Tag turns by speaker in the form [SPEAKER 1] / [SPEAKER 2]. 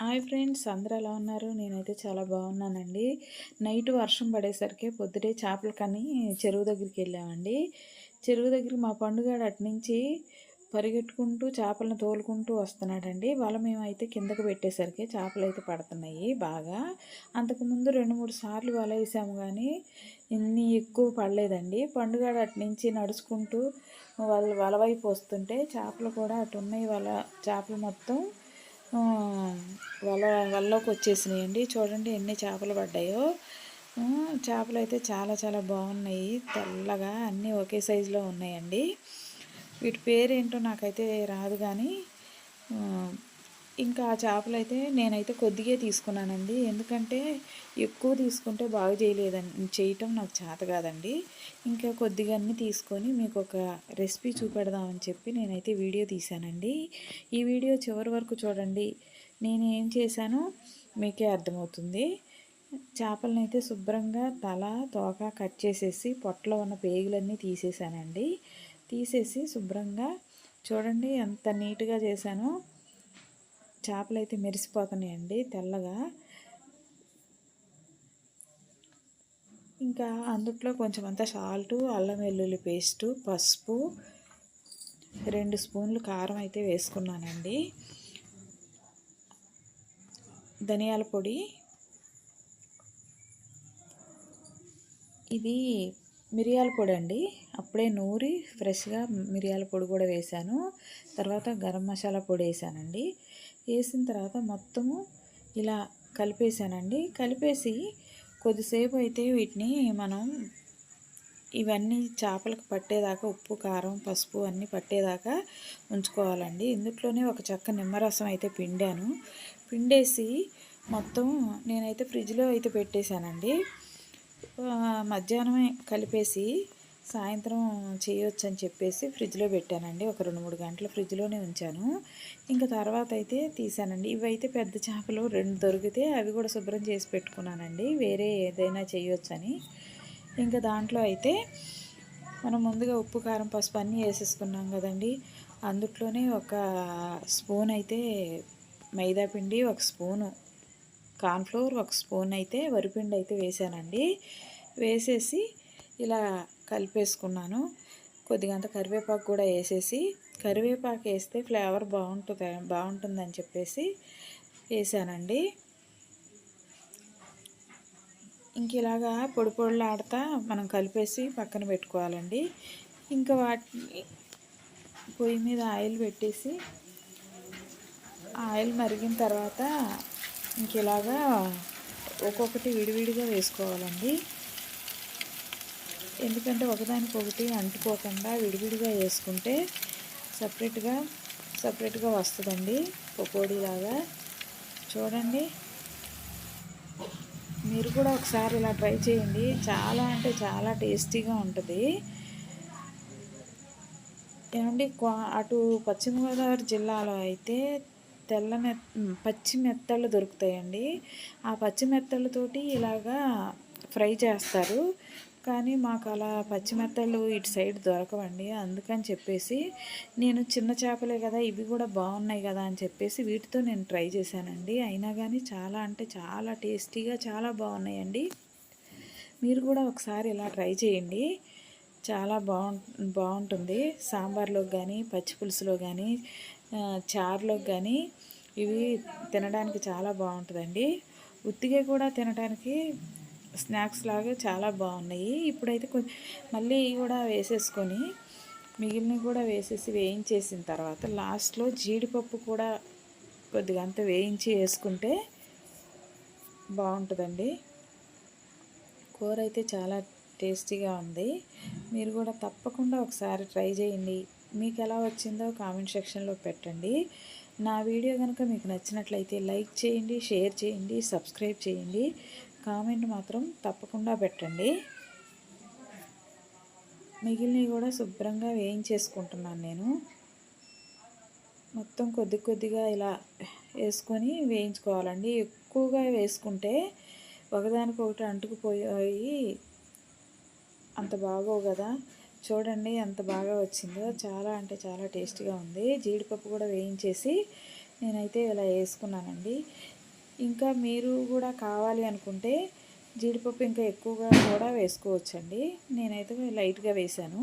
[SPEAKER 1] Hi friends అందరు ఎలా ఉన్నారు? నేనైతే చాలా బాగున్నానండి. నైట్ వర్షం పడేసరికి పొద్దుటే చేపలు కానీ చెరువు దగ్గరికి వెళ్ళామండి. చెరువు దగ్గర మా పండుగ అటు నుంచి పరిగెట్టుకుంటూ చేపలను తోలుకుంటూ వస్తున్నాడండి. వల మేమైతే కిందకు పెట్టేసరికి చేపలు అయితే పడుతున్నాయి బాగా. అంతకుముందు రెండు మూడు సార్లు వల వేసాము కానీ ఇన్ని ఎక్కువ పడలేదండి. పండుగ అటు నుంచి నడుచుకుంటూ వాళ్ళు వల వైపు వస్తుంటే చేపలు కూడా అటు ఉన్నాయి. వల చేపలు మొత్తం వల వలలోకి వచ్చేసినాయండి. చూడండి ఎన్ని చేపలు పడ్డాయో. చేపలు అయితే చాలా చాలా బాగున్నాయి. తెల్లగా అన్నీ ఒకే సైజులో ఉన్నాయండి. వీటి పేరేంటో నాకైతే రాదు కానీ ఇంకా ఆ చేపలు అయితే నేనైతే కొద్దిగా తీసుకున్నానండి. ఎందుకంటే ఎక్కువ తీసుకుంటే బాగా చేయలేదండి చేయటం నాకు చేత కాదండి. ఇంకా కొద్దిగా అన్ని తీసుకొని మీకు ఒక రెసిపీ చూపెడదామని చెప్పి నేనైతే వీడియో తీశానండి. ఈ వీడియో చివరి వరకు చూడండి. నేను ఏం చేశానో మీకే అర్థమవుతుంది. చేపలను అయితే శుభ్రంగా తల తోక కట్ చేసేసి పొట్టలో ఉన్న పేగులన్నీ తీసేసానండి తీసేసి శుభ్రంగా చూడండి ఎంత నీట్గా చేశానో. చేపలు అయితే మెరిసిపోతున్నాయండి తెల్లగా. ఇంకా అందుట్లో కొంచెం అంతా సాల్టు అల్లం వెల్లుల్లి పేస్టు పసుపు రెండు స్పూన్లు కారం అయితే వేసుకున్నానండి. ధనియాల పొడి. ఇది మిరియాల పొడి అండి. అప్పుడే నూరి ఫ్రెష్గా మిరియాల పొడి కూడా వేసాను తర్వాత గరం మసాలా పొడి వేసానండి వేసిన తర్వాత మొత్తము ఇలా కలిపేసానండి కలిపేసి కొద్దిసేపు అయితే వీటిని మనం ఇవన్నీ చేపలకు పట్టేదాకా ఉప్పు కారం పసుపు అన్నీ పట్టేదాకా ఉంచుకోవాలండి. ఇందులోనే ఒక చక్క నిమ్మరసం అయితే పిండాను. పిండేసి మొత్తం నేనైతే ఫ్రిడ్జ్లో అయితే పెట్టేశానండి. మధ్యాహ్నమే కలిపేసి సాయంత్రం చేయొచ్చు అని చెప్పేసి ఫ్రిడ్జ్లో పెట్టానండి. ఒక రెండు మూడు గంటలు ఫ్రిడ్జ్లోనే ఉంచాను. ఇంకా తర్వాత అయితే తీసానండి. ఇవైతే పెద్ద చేపలు రెండు దొరికితే అవి కూడా శుభ్రం చేసి పెట్టుకున్నానండి. వేరే ఏదైనా చేయొచ్చని. ఇంకా దాంట్లో అయితే మనం ముందుగా ఉప్పు కారం పసుపు అన్నీ వేసేసుకున్నాం కదండి. అందుట్లోనే ఒక స్పూన్ అయితే మైదా పిండి ఒక స్పూను కార్న్ఫ్లోర్ ఒక స్పూన్ అయితే వరిపిండి అయితే వేసానండి. వేసేసి ఇలా కలిపేసుకున్నాను. కొద్దిగా అంత కరివేపాకు కూడా వేసేసి కరివేపాకు వేస్తే ఫ్లేవర్ బాగుంటుంది బాగుంటుందని చెప్పేసి వేసానండి. ఇంక ఇలాగా పొడి పొడిలాడుతా మనం కలిపేసి పక్కన పెట్టుకోవాలండి. ఇంకా వాటిని పొయ్యి మీద ఆయిల్ పెట్టేసి ఆయిల్ మరిగిన తర్వాత ఇంక ఇలాగా ఒక్కొక్కటి విడివిడిగా వేసుకోవాలండి. ఎందుకంటే ఒకదానికొకటి అంటుకోకుండా విడివిడిగా వేసుకుంటే సపరేట్గా సపరేట్గా వస్తుందండి పకోడీలాగా. చూడండి. మీరు కూడా ఒకసారి ఇలా ట్రై చేయండి. చాలా అంటే చాలా టేస్టీగా ఉంటుంది. ఏమండి అటు పశ్చిమ గోదావరి జిల్లాలో అయితే తెల్ల మె పచ్చి మెత్తళ్ళు దొరుకుతాయండి. ఆ పచ్చి మెత్తళ్ళతోటి ఇలాగా ఫ్రై చేస్తారు. కానీ మాకు అలా పచ్చిమెత్తలు ఇటు సైడ్ దొరకవండి. అందుకని చెప్పేసి నేను చిన్న చేపలే కదా ఇవి కూడా బాగున్నాయి కదా అని చెప్పేసి వీటితో నేను ట్రై చేశానండి. అయినా కానీ చాలా అంటే చాలా టేస్టీగా చాలా బాగున్నాయండి. మీరు కూడా ఒకసారి ఇలా ట్రై చేయండి. చాలా బాగు బాగుంటుంది. సాంబార్లోకి కానీ పచ్చి పులుసులో కానీ చారులోకి కానీ ఇవి తినడానికి చాలా బాగుంటుందండి. ఉత్తిగా కూడా తినడానికి స్నాక్స్ లాగా చాలా బాగున్నాయి. ఇప్పుడైతే కొంచెం మళ్ళీ కూడా వేసేసుకొని మిగిలినవి కూడా వేసేసి వేయించేసిన తర్వాత లాస్ట్లో జీడిపప్పు కూడా కొద్దిగా అంత వేయించి వేసుకుంటే బాగుంటుందండి. కూర అయితే చాలా టేస్టీగా ఉంది. మీరు కూడా తప్పకుండా ఒకసారి ట్రై చేయండి. మీకు ఎలా వచ్చిందో కామెంట్ సెక్షన్లో పెట్టండి. నా వీడియో కనుక మీకు నచ్చినట్లయితే లైక్ చేయండి షేర్ చేయండి సబ్స్క్రైబ్ చేయండి. కామెంట్ మాత్రం తప్పకుండా పెట్టండి. మిగిలినవి కూడా శుభ్రంగా వేయించేసుకుంటున్నాను నేను. మొత్తం కొద్ది కొద్దిగా ఇలా వేసుకొని వేయించుకోవాలండి. ఎక్కువగా వేసుకుంటే ఒకదానికొకటి అంటుకుపోయి అంత బాగోవు కదా. చూడండి ఎంత బాగా వచ్చిందో. చాలా అంటే చాలా టేస్టీగా ఉంది. జీడిపప్పు కూడా వేయించేసి నేనైతే ఇలా వేసుకున్నానండి. ఇంకా మీరు కూడా కావాలి అనుకుంటే జీడిపప్పు ఇంకా ఎక్కువగా కూడా వేసుకోవచ్చండి. నేనైతే లైట్గా వేసాను